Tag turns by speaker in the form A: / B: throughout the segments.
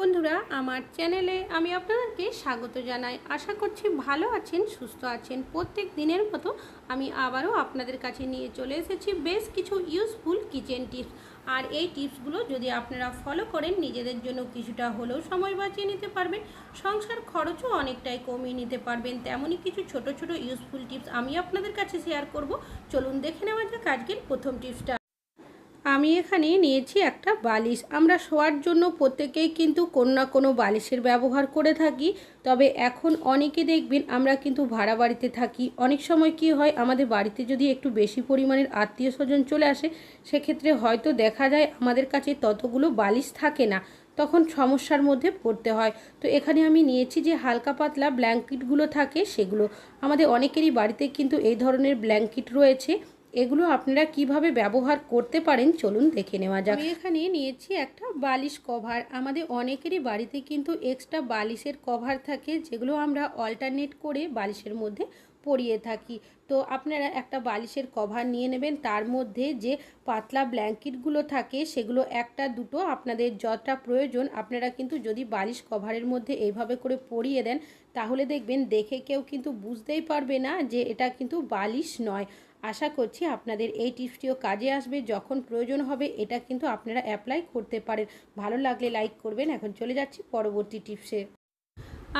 A: বন্ধুরা, আমার চ্যানেলে আমি আপনাদেরকে স্বাগত জানাই। আশা করছি ভালো আছেন, সুস্থ আছেন। প্রত্যেক দিনের মতো আমি আবারও আপনাদের কাছে নিয়ে চলে এসেছি বেশ কিছু ইউজফুল কিচেন টিপস আর এই টিপসগুলো যদি আপনারা ফলো করেন, নিজেদের জন্য কিছুটা হলেও সময় বাঁচিয়ে নিতে পারবেন। সংসার খরচও অনেকটাই কমিয়ে নিতে পারবেন। তেমনই কিছু ছোট ছোট ইউজফুল টিপস আমি আপনাদের কাছে শেয়ার করব। চলুন দেখে নেওয়া যাক আজকের প্রথম টিপসটা আমি এখানে নিয়েছি একটা বালিশ। আমরা শোয়ার জন্য প্রত্যেকেই কিন্তু কোনো না কোনো বালিশের ব্যবহার করে থাকি। তবে এখন অনেকে দেখবেন আমরা কিন্তু ভাড়া বাড়িতে থাকি। অনেক সময় কি হয়, আমাদের বাড়িতে যদি একটু বেশি পরিমাণের আত্মীয় স্বজন চলে আসে, সেক্ষেত্রে হয়তো দেখা যায় আমাদের কাছে ততগুলো বালিশ থাকে না। তখন সমস্যার মধ্যে পড়তে হয়। তো এখানে আমি নিয়েছি যে হালকা পাতলা ব্ল্যাঙ্কেটগুলো থাকে সেগুলো। আমাদের অনেকেরই বাড়িতে কিন্তু এই ধরনের ব্ল্যাঙ্কেট রয়েছে। এগুলো আপনারা কীভাবে ব্যবহার করতে পারেন? চলুন দেখে নেওয়া যাক। আমি এখানে নিয়েছি একটা বালিশ কভার। আমাদের অনেকেরই বাড়িতে কিন্তু এক্সট্রা বালিশের কভার থাকে, যেগুলো আমরা অল্টারনেট করে বালিশের মধ্যে পরিয়ে থাকি। তো আপনারা একটা বালিশের কভার নিয়ে নেবেন। তার মধ্যে যে পাতলা ব্ল্যাঙ্কেটগুলো থাকে, সেগুলো একটা দুটো আপনাদের যতটা প্রয়োজন, আপনারা কিন্তু যদি বালিশ কভারের মধ্যে এইভাবে করে পরিয়ে দেন, তাহলে দেখবেন দেখে কেউ কিন্তু বুঝতেই পারবে না যে এটা কিন্তু বালিশ নয়। আশা করছি আপনাদের এই টিপসটিও কাজে আসবে। যখন প্রয়োজন হবে, এটা কিন্তু আপনারা অ্যাপ্লাই করতে পারেন। ভালো লাগলে লাইক করবেন। এখন চলে যাচ্ছি পরবর্তী টিপসে।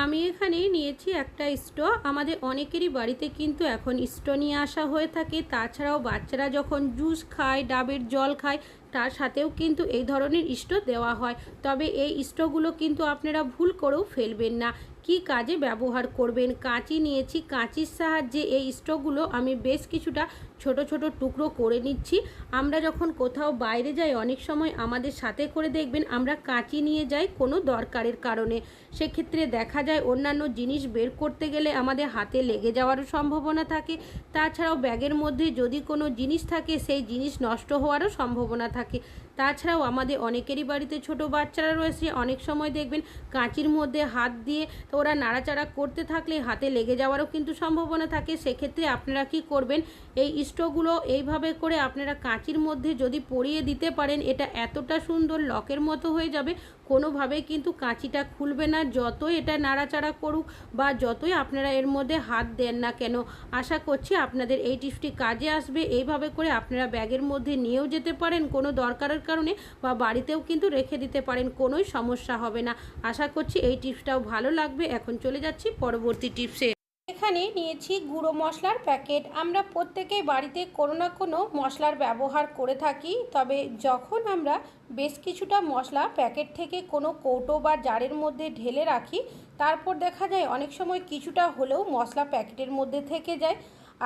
A: আমি এখানে নিয়েছি একটা স্টো আমাদের অনেকেরই বাড়িতে কিন্তু এখন স্টো নিয়ে আসা হয়ে থাকে। তাছাড়াও বাচ্চারা যখন জুস খায়, ডাবের জল খায়, তার সাথেও কিন্তু এই ধরনের স্টো দেওয়া হয়। তবে এই স্টোগুলো কিন্তু আপনারা ভুল করেও ফেলবেন না। কি কাজে ব্যবহার করবেন? কাঁচি নিয়েছি। কাঁচির সাহায্যে এই স্টোগুলো আমি বেশ কিছুটা ছোট ছোট টুকরো করে নিচ্ছি। আমরা যখন কোথাও বাইরে যাই, অনেক সময় আমাদের সাথে করে দেখবেন আমরা কাঁচি নিয়ে যাই কোনো দরকারের কারণে। সেক্ষেত্রে দেখা যায় অন্যান্য জিনিস বের করতে গেলে আমাদের হাতে লেগে যাওয়ারও সম্ভাবনা থাকে। তাছাড়াও ব্যাগের মধ্যে যদি কোনো জিনিস থাকে, সেই জিনিস নষ্ট হওয়ারও সম্ভাবনা থাকে। তাছাড়াও আমাদের অনেকেরই বাড়িতে ছোট বাচ্চারা রয়েছে, অনেক সময় দেখবেন কাঁচির মধ্যে হাত দিয়ে তো ওরা নাড়াচাড়া করতে থাকলে হাতে লেগে যাওয়ারও কিন্তু সম্ভাবনা থাকে। সেক্ষেত্রে আপনারা কি করবেন? এই স্টোগুলো এইভাবে করে আপনারা কাঁচির মধ্যে যদি পরিয়ে দিতে পারেন, এটা এতটা সুন্দর লকের মতো হয়ে যাবে। কোনোভাবে কিন্তু কাঁচিটা খুলবে না, যতই এটা নাড়াচাড়া করুক বা যতই আপনারা এর মধ্যে হাত দেন না কেন, আশা করছি আপনাদের এই টিপসটি কাজে আসবে। এইভাবে করে আপনারা ব্যাগের মধ্যে নিয়েও যেতে পারেন, কোনো দরকারের কারণে বা বাড়িতেও কিন্তু রেখে দিতে পারেন, কোনোই সমস্যা হবে না। আশা করছি এই টিপসটাও ভালো লাগবে। এখন চলে যাচ্ছি পরবর্তী টিপসে। এখানে নিয়েছি গুঁড়ো মশলার প্যাকেট। আমরা প্রত্যেকেই বাড়িতে কোনো না কোনো মশলার ব্যবহার করে থাকি, তবে যখন আমরা বেশ কিছুটা মশলা প্যাকেট থেকে কোনো কৌটো বা জারের মধ্যে ঢেলে রাখি, তারপর দেখা যায় অনেক সময় কিছুটা হলেও মশলা প্যাকেটের মধ্যে থেকে যায়।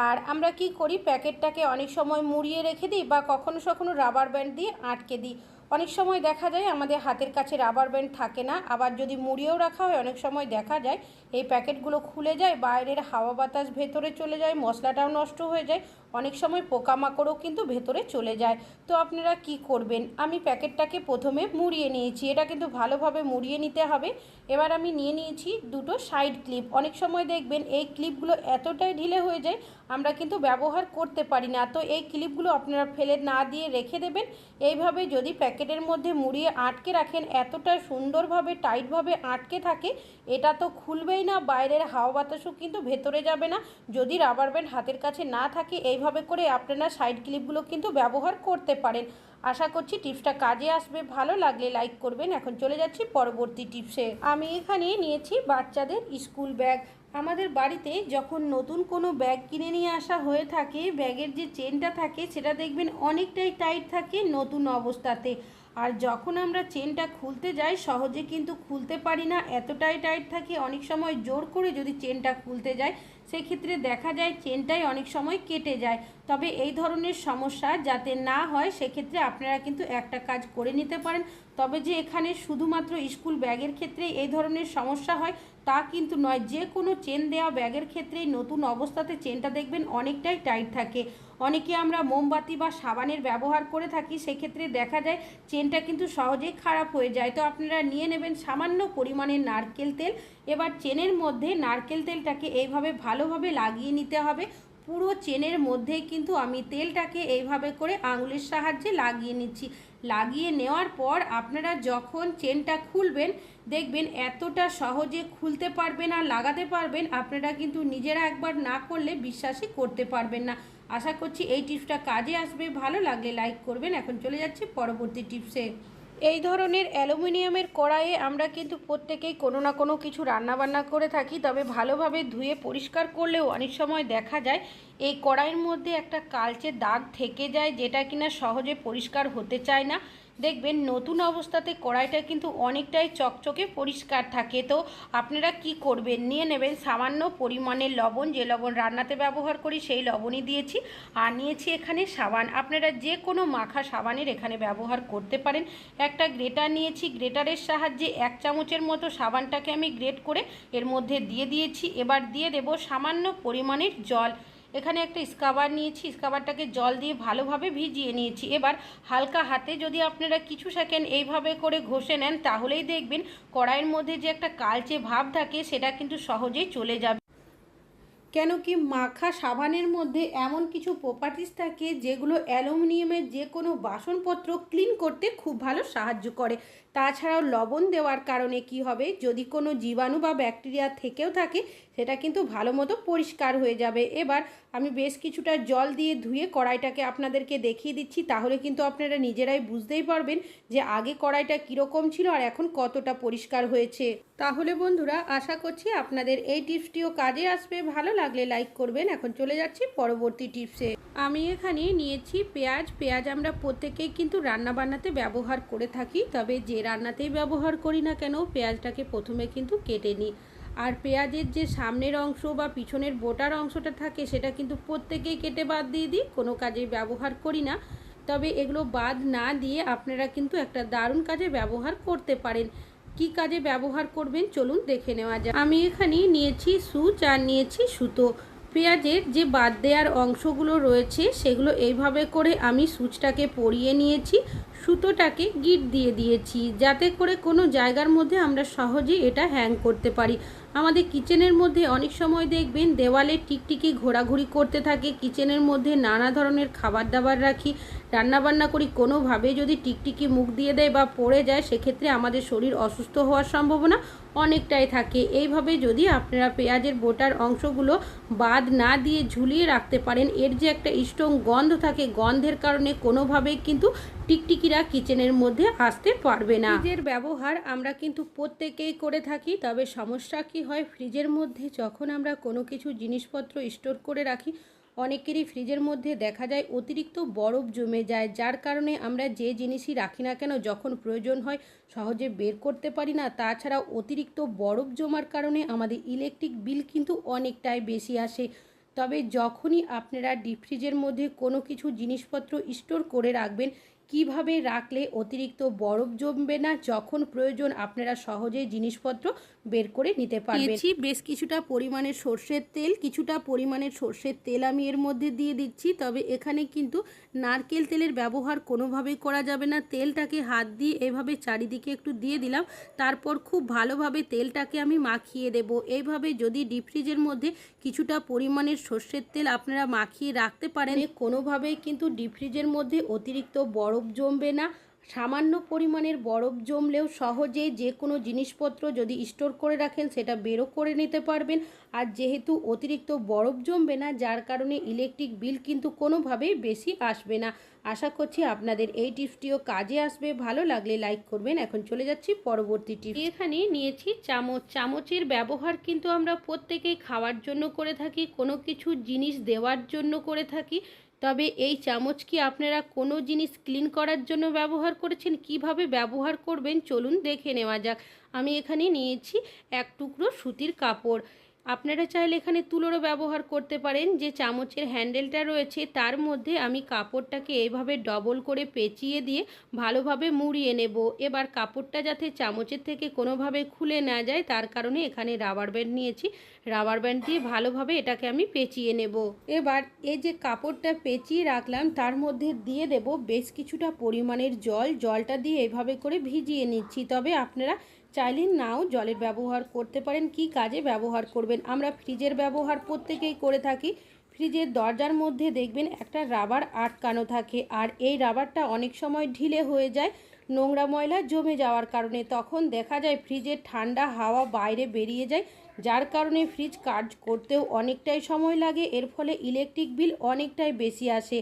A: আর আমরা কি করি, প্যাকেটটাকে অনেক সময় মুড়িয়ে রেখে দিই বা কখনো কখনো রাবার ব্যান্ড দিয়ে আটকে দিই। অনেক সময় দেখা যায় আমাদের হাতের কাছে রাবার ব্যান্ড থাকে না। আবার যদি মুড়িয়েও রাখা হয়, অনেক সময় দেখা যায় এই প্যাকেটগুলো খুলে যায়, বাইরের হাওয়া বাতাস ভেতরে চলে যায়, মশলাটাও নষ্ট হয়ে যায়। অনেক সময় পোকামাকড়ও কিন্তু ভেতরে চলে যায়। তো আপনারা কি করবেন? আমি প্যাকেটটাকে প্রথমে মুড়িয়ে নিয়েছি। এটা কিন্তু ভালোভাবে মুড়িয়ে নিতে হবে। এবার আমি নিয়ে নিয়েছি দুটো সাইড ক্লিপ। অনেক সময় দেখবেন এই ক্লিপগুলো এতটাই ঢিলে হয়ে যায়, আমরা কিন্তু ব্যবহার করতে পারি না। তো এই ক্লিপগুলো আপনারা ফেলে না দিয়ে রেখে দেবেন। এইভাবে যদি প্যাকেটের মধ্যে মুড়িয়ে আটকে রাখেন, এতটা সুন্দরভাবে, টাইটভাবে আটকে থাকে, এটা তো খুলবেই না। বাইরের হাওয়া বাতাসও কিন্তু ভেতরে যাবে না। যদি রাবার ব্যান্ড হাতের কাছে না থাকে, এইভাবে করে আপনারা সাইড ক্লিপগুলো কিন্তু ব্যবহার করতে পারেন। আশা করছি টিপসটা কাজে আসবে। ভালো লাগলে লাইক করবেন। এখন চলে যাচ্ছি পরবর্তী টিপসে। আমি এখানে নিয়েছি বাচ্চাদের স্কুল ব্যাগ আমাদের বাড়িতে যখন নতুন কোনো ব্যাগ কিনে নিয়ে আসা হয়ে থাকে ব্যাগের যে চেনটা থাকে, সেটা দেখবেন অনেকটাই টাইট থাকে নতুন অবস্থাতে। আর যখন আমরা চেনটা খুলতে যাই, সহজে কিন্তু খুলতে পারি না। এতটাই টাইট থাকে, অনেক সময় জোর করে যদি চেনটা খুলতে যায় সেক্ষেত্রে দেখা যায় চেনটাই অনেক সময় কেটে যায়। তবে এই ধরনের সমস্যা যাতে না হয়, সেক্ষেত্রে আপনারা কিন্তু একটা কাজ করে নিতে পারেন। তবে যে এখানে শুধুমাত্র স্কুল ব্যাগের ক্ষেত্রে এই ধরনের সমস্যা হয়, তা কিন্তু নয়। যে কোনো চেন দেওয়া ব্যাগের ক্ষেত্রেই নতুন অবস্থাতে চেনটা দেখবেন অনেকটাই টাইট থাকে। অনেকে আমরা মোমবাতি বা সাবানের ব্যবহার করে থাকি, সেক্ষেত্রে দেখা যায় চেনটা কিন্তু সহজেই খারাপ হয়ে যায়। তো আপনারা নিয়ে নেবেন সামান্য পরিমাণে নারকেল তেল। এবার চেনের মধ্যে নারকেল তেলটাকে এইভাবে ভালোভাবে লাগিয়ে নিতে হবে। পুরো চেনের মধ্যেই কিন্তু আমি তেলটাকে এইভাবে করে আঙুলের সাহায্যে লাগিয়ে নিচ্ছি। লাগিয়ে নেওয়ার পর আপনারা যখন চেনটা খুলবেন, দেখবেন এতটা সহজে খুলতে পারবেন আর লাগাতে পারবেন, আপনারা কিন্তু নিজেরা একবার না করলে বিশ্বাসই করতে পারবেন না। আশা করছি এই টিপসটা কাজে আসবে। ভালো লাগলে লাইক করবেন। এখন চলে যাচ্ছি পরবর্তী টিপসে। এই ধরনের অ্যালুমিনিয়ামের কড়াইয়ে আমরা কিন্তু প্রত্যেকেই কোনো না কোনো কিছু রান্না বান্না করে থাকি, তবে ভালোভাবে ধুয়ে পরিষ্কার করলেও অনেক সময় দেখা যায় এই কড়াইয়ের মধ্যে একটা কালচে দাগ থেকে যায়, যেটা কিনা সহজে পরিষ্কার হতে চায় না। দেখবেন নতুন অবস্থাতে কড়াইটা কিন্তু অনেকটাই চকচকে পরিষ্কার থাকে। তো আপনারা কি করবেন? নিয়ে নেবেন সামান্য পরিমাণের লবণ, যে লবণ রান্নাতে ব্যবহার করি সেই লবণই দিয়েছি। আর নিয়েছি এখানে সাবান। আপনারা যে কোনো মাখা সাবানের এখানে ব্যবহার করতে পারেন। একটা গ্রেটার নিয়েছি, গ্রেটারের সাহায্যে এক চামচের মতো সাবানটাকে আমি গ্রেট করে এর মধ্যে দিয়ে দিয়েছি। এবার দিয়ে দেব সামান্য পরিমাণের জল। এখানে একটা স্কাবার নিয়েছি, স্কাবারটাকে জল দিয়ে ভালোভাবে ভিজিয়ে নিয়েছি। এবার হালকা হাতে যদি আপনারা কিছু সেকেন্ড এইভাবে করে ঘষে নেন, তাহলেই দেখবেন কড়াইয়ের মধ্যে যে একটা কালচে ভাব থাকে, সেটা কিন্তু সহজেই চলে যাবে। কেন কি মাখা সাবানের মধ্যে এমন কিছু প্রপার্টিস থাকে, যেগুলো অ্যালুমিনিয়ামের যে কোনো বাসনপত্র ক্লিন করতে খুব ভালো সাহায্য করে। তাছাড়াও লবণ দেওয়ার কারণে কি হবে? যদি কোনো জীবাণু বা ব্যাকটেরিয়া থেকেও থাকে, সেটা কিন্তু ভালো মতো পরিষ্কার হয়ে যাবে। এবার আমি বেশ কিছুটা জল দিয়ে ধুয়ে কড়াইটাকে আপনাদেরকে দেখিয়ে দিচ্ছি। তাহলে কিন্তু আপনারা নিজেরাই বুঝতেই পারবেন যে আগে কড়াইটা কীরকম ছিল আর এখন কতটা পরিষ্কার হয়েছে। তাহলে বন্ধুরা, আশা করছি আপনাদের এই টিপসটিও কাজে আসবে। ভালো লাগলে লাইক করবেন। এখন চলে যাচ্ছি পরবর্তী টিপসে। আমি এখানে নিয়েছি পেঁয়াজ। পেঁয়াজ আমরা প্রত্যেকেই কিন্তু রান্না বান্নাতে ব্যবহার করে থাকি, তবে যে রান্নাতেই ব্যবহার করি না কেন, পেঁয়াজটাকে প্রথমে কিন্তু কেটে নিই। আর পেঁয়াজের যে সামনের অংশ বা পিছনের বোটার অংশটা থাকে, সেটা কিন্তু প্রত্যেকেই কেটে বাদ দিয়ে দিই, কোনো কাজে ব্যবহার করি না। তবে এগুলো বাদ না দিয়ে আপনারা কিন্তু একটা দারুণ কাজে ব্যবহার করতে পারেন। কি কাজে ব্যবহার করবেন, চলুন দেখে নেওয়া যাক। আমি এখানে নিয়েছি সুচ আর নিয়েছি সুতো। পেঁয়াজের যে বাদ দেওয়ার অংশগুলো রয়েছে সেগুলো এইভাবে করে আমি সুচটাকে পরিয়ে নিয়েছি। সুতোটাকে গিট দিয়ে দিয়েছি, যাতে করে কোনো জায়গার মধ্যে আমরা সহজেই এটা হ্যাং করতে পারি। আমাদের কিচেনের মধ্যে অনেক সময় দেখবেন দেওয়ালে টিকটিকি ঘোরাঘুরি করতে থাকে কিচেনের মধ্যে নানা ধরনের খাবার দাবার রাখি, রান্নাবান্না করি। কোনোভাবে যদি টিকটিকি মুখ দিয়ে দেয় বা পড়ে যায়, সেক্ষেত্রে আমাদের শরীর অসুস্থ হওয়ার সম্ভাবনা অনেকটাই থাকে। এইভাবে যদি আপনারা পেঁয়াজের বোটার অংশগুলো বাদ না দিয়ে ঝুলিয়ে রাখতে পারেন, এর যে একটা স্ট্রং গন্ধ থাকে, গন্ধের কারণে কোনোভাবেই কিন্তু টিকটিকিরা কিচেনের মধ্যে আসতে পারবে না। ফ্রিজের ব্যবহার আমরা কিন্তু প্রত্যেকেই করে থাকি, তবে সমস্যা কি হয়? ফ্রিজের মধ্যে যখন আমরা কোনো কিছু জিনিসপত্র স্টোর করে রাখি, অনেকেরই ফ্রিজের মধ্যে দেখা যায় অতিরিক্ত বরফ জমে যায়, যার কারণে আমরা যে জিনিসই রাখি না কেন, যখন প্রয়োজন হয় সহজে বের করতে পারি না। তাছাড়াও অতিরিক্ত বরফ জমার কারণে আমাদের ইলেকট্রিক বিল কিন্তু অনেকটাই বেশি আসে। তবে যখনই আপনারা ডিপ ফ্রিজের মধ্যে কোনো কিছু জিনিসপত্র স্টোর করে রাখবেন কীভাবে রাখলে অতিরিক্ত বরফ জমবে না? যখন প্রয়োজন আপনারা সহজেই জিনিসপত্র বের করে নিতে পারবেন। বেশ কিছুটা পরিমাণে সর্ষের তেল। কিছুটা পরিমাণের সর্ষের তেল আমি এর মধ্যে দিয়ে দিচ্ছি। তবে এখানে কিন্তু নারকেল তেলের ব্যবহার কোনোভাবেই করা যাবে না। তেলটাকে হাত দিয়ে এভাবে চারিদিকে একটু দিয়ে দিলাম। তারপর খুব ভালোভাবে তেলটাকে আমি মাখিয়ে দেব। এইভাবে যদি ডিপ ফ্রিজের মধ্যে কিছুটা পরিমাণের সর্ষের তেল আপনারা মাখিয়ে রাখতে পারেন। কোনোভাবেই কিন্তু ডিপ ফ্রিজের মধ্যে অতিরিক্ত বরফ জমবে না। সামান্য পরিমাণের বরফ জমলেও সহজে যে কোনো জিনিসপত্র যদি স্টোর করে রাখেন, সেটা বেরো করে নিতে পারবেন। আর যেহেতু অতিরিক্ত বরফ জমবে না, যার কারণে ইলেকট্রিক বিল কিন্তু কোনোভাবেই বেশি আসবে না। আশা করছি আপনাদের এই টিপসটিও কাজে আসবে। ভালো লাগলে লাইক করবেন। এখন চলে যাচ্ছি পরবর্তী টিপস। এখানে নিয়েছি চামচ। চামচের ব্যবহার কিন্তু আমরা প্রত্যেকেই খাওয়ার জন্য করে থাকি, কোনো কিছু জিনিস দেওয়ার জন্য করে থাকি। তবে এই চামচ কি আপনারা কোনো জিনিস ক্লিন করার জন্য ব্যবহার করেছেন? কীভাবে ব্যবহার করবেন? চলুন দেখে নেওয়া যাক। আমি এখানে নিয়েছি এক টুকরো সুতির কাপড়। আপনারা চাইলে এখানে তুলোরও ব্যবহার করতে পারেন। যে চামচের হ্যান্ডেলটা রয়েছে, তার মধ্যে আমি কাপড়টাকে এইভাবে ডবল করে পেঁচিয়ে দিয়ে ভালোভাবে মুড়িয়ে নেব। এবার কাপড়টা যাতে চামচের থেকে কোনোভাবে খুলে না যায়, তার কারণে এখানে রাবার ব্যান্ড নিয়েছি। রাবার ব্যান্ড দিয়ে ভালোভাবে এটাকে আমি পেঁচিয়ে নেব। এবার এই যে কাপড়টা পেঁচিয়ে রাখলাম, তার মধ্যে দিয়ে দেব বেশ কিছুটা পরিমাণের জল। জলটা দিয়ে এভাবে করে ভিজিয়ে নিচ্ছি। তবে আপনারা চাইলে নাও জলের ব্যবহার করতে পারেন, কি কাজে ব্যবহার করবেন? আমরা ফ্রিজের ব্যবহার প্রত্যেকেই করে থাকি। ফ্রিজের দরজার মধ্যে দেখবেন একটা রাবার আটকানো থাকে আর এই রাবারটা অনেক সময় ঢিলে হয়ে যায়, নোংরা ময়লা জমে যাওয়ার কারণে। তখন দেখা যায় ফ্রিজের ঠান্ডা হাওয়া বাইরে বেরিয়ে যায়, যার কারণে ফ্রিজ কাজ করতেও অনেকটাই সময় লাগে। এর ফলে ইলেকট্রিক বিল অনেকটাই বেশি আসে।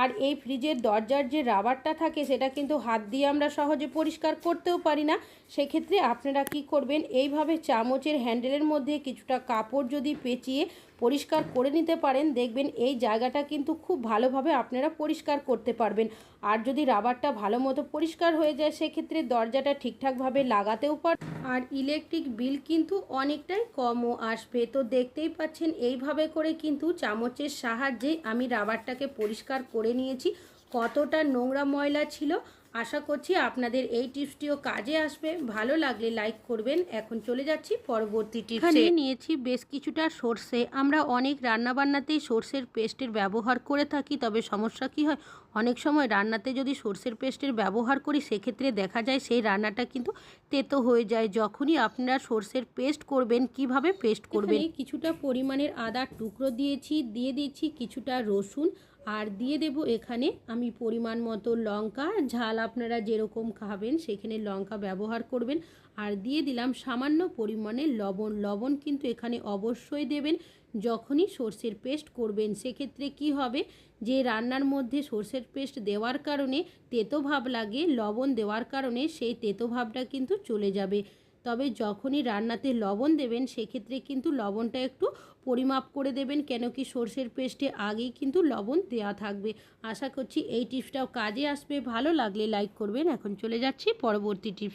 A: আর এই ফ্রিজের দরজার যে রাবারটা থাকে, সেটা কিন্তু হাত দিয়ে আমরা সহজে পরিষ্কার করতেও পারি না। সেক্ষেত্রে আপনারা কি করবেন, এইভাবে চামচের হ্যান্ডেলের মধ্যে কিছুটা কাপড় যদি পেঁচিয়ে পরিষ্কার করে নিতে পারেন, দেখবেন এই জায়গাটা কিন্তু খুব ভালোভাবে আপনারা পরিষ্কার করতে পারবেন। আর যদি রাবারটা ভালো মতো পরিষ্কার হয়ে যায়, সেক্ষেত্রে দরজাটা ঠিকঠাকভাবে লাগাতেও পার আর ইলেকট্রিক বিল কিন্তু অনেকটাই কমও আসবে। তো দেখতেই পাচ্ছেন, এইভাবে করে কিন্তু চামচের সাহায্যে আমি রাবারটাকে পরিষ্কার করে নিয়েছি। কতটা নোংরা ময়লা ছিল আশা করছি আপনাদের এই টিপসটিও কাজে আসবে। ভালো লাগলে লাইক করবেন। এখন চলে যাচ্ছি পরবর্তী টিপসে। নিয়েছি বেশ কিছুটা সর্ষে। আমরা অনেক রান্নাবান্নাতেই সর্ষের পেস্টের ব্যবহার করে থাকি তবে সমস্যা কি হয়? অনেক সময় রান্নাতে যদি সর্ষের পেস্টের ব্যবহার করি সেক্ষেত্রে দেখা যায় সেই রান্নাটা কিন্তু তেতো হয়ে যায়। যখনই আপনারা সর্ষের পেস্ট করবেন কীভাবে পেস্ট করবেন? কিছুটা পরিমাণের আদার টুকরো দিয়েছি দিয়ে দিচ্ছি কিছুটা রসুন। আর দিয়ে দেব এখানে আমি পরিমাণ মতো লঙ্কা। ঝাল আপনারা যেরকম খাবেন সেখানে লঙ্কা ব্যবহার করবেন। আর দিয়ে দিলাম সামান্য পরিমাণে লবণ। লবণ কিন্তু এখানে অবশ্যই দেবেন। যখনই সর্ষের পেস্ট করবেন, সেক্ষেত্রে কি হবে? যে রান্নার মধ্যে সর্ষের পেস্ট দেওয়ার কারণে তেতো ভাব লাগে, লবণ দেওয়ার কারণে সেই তেতো ভাবটা কিন্তু চলে যাবে। তবে যখনই রান্নাতে লবণ দেবেন, সেক্ষেত্রে কিন্তু লবণটা একটু পরিমাপ করে দেবেন কেন কি সর্ষের পেস্টে আগেই কিন্তু লবণ দেওয়া থাকবে। আশা করছি এই টিপসটাও কাজে আসবে। ভালো লাগলে লাইক করবেন। এখন চলে যাচ্ছি পরবর্তী টিপস।